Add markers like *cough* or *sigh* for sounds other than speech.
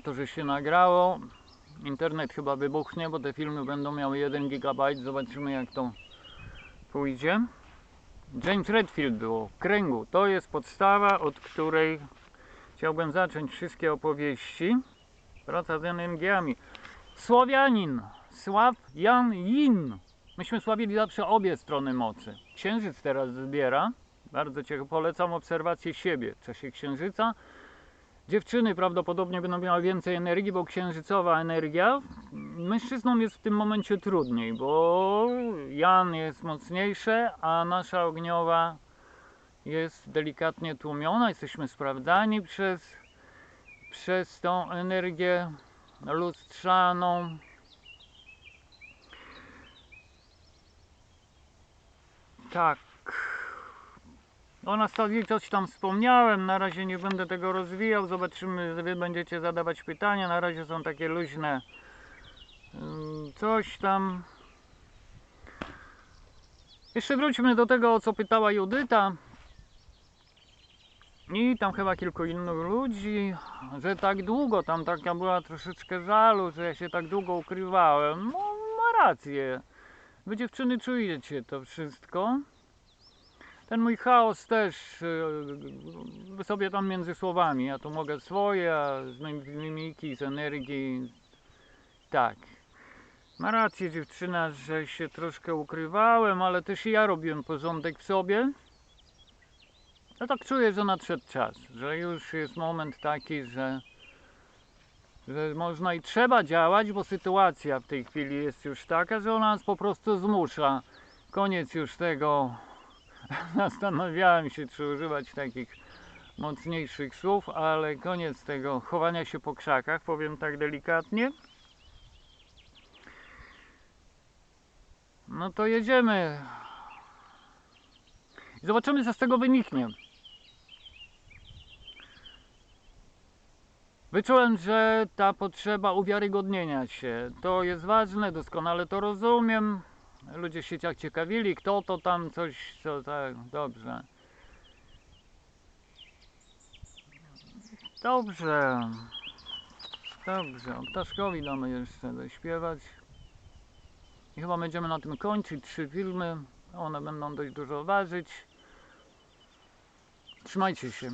to, że się nagrało. Internet chyba wybuchnie, bo te filmy będą miały 1 GB. Zobaczymy jak to pójdzie. James Redfield było w kręgu. To jest podstawa, od której chciałbym zacząć wszystkie opowieści. Praca z energiami. Słowianin, Sław Jan Yin. Myśmy sławili zawsze obie strony mocy. Księżyc teraz zbiera. Bardzo Cię polecam obserwację siebie w czasie księżyca. Dziewczyny prawdopodobnie będą miały więcej energii, bo księżycowa energia. Mężczyznom jest w tym momencie trudniej, bo Jan jest mocniejszy, a nasza ogniowa jest delikatnie tłumiona. Jesteśmy sprawdzani przez, przez tą energię lustrzaną. Tak. O Anastazji coś tam wspomniałem, na razie nie będę tego rozwijał, zobaczymy, wy będziecie zadawać pytania, na razie są takie luźne ym, coś tam. Jeszcze wróćmy do tego, o co pytała Judyta. I tam chyba kilku innych ludzi, że tak długo, tam taka była troszeczkę żalu, że ja się tak długo ukrywałem. No, ma rację. Wy dziewczyny czujecie to wszystko. Ten mój chaos też yy, sobie tam między słowami. Ja tu mogę swoje, a z mim- mimiki, z energii. Tak. Ma rację dziewczyna, że się troszkę ukrywałem, ale też i ja robiłem porządek w sobie. No tak czuję, że nadszedł czas, że już jest moment taki, że, że można i trzeba działać, bo sytuacja w tej chwili jest już taka, że ona nas po prostu zmusza. Koniec już tego. *laughs* Zastanawiałem się, czy używać takich mocniejszych słów, ale koniec tego chowania się po krzakach, powiem tak delikatnie. No to jedziemy. Zobaczymy, co z tego wyniknie. Wyczułem, że ta potrzeba uwiarygodnienia się to jest ważne, doskonale to rozumiem. Ludzie się ciak ciekawili, kto to tam coś, co tak, dobrze. Dobrze. Dobrze, ptaszkowi damy jeszcze zaśpiewać. I chyba będziemy na tym kończyć. Trzy filmy. One będą dość dużo ważyć. Trzymajcie się.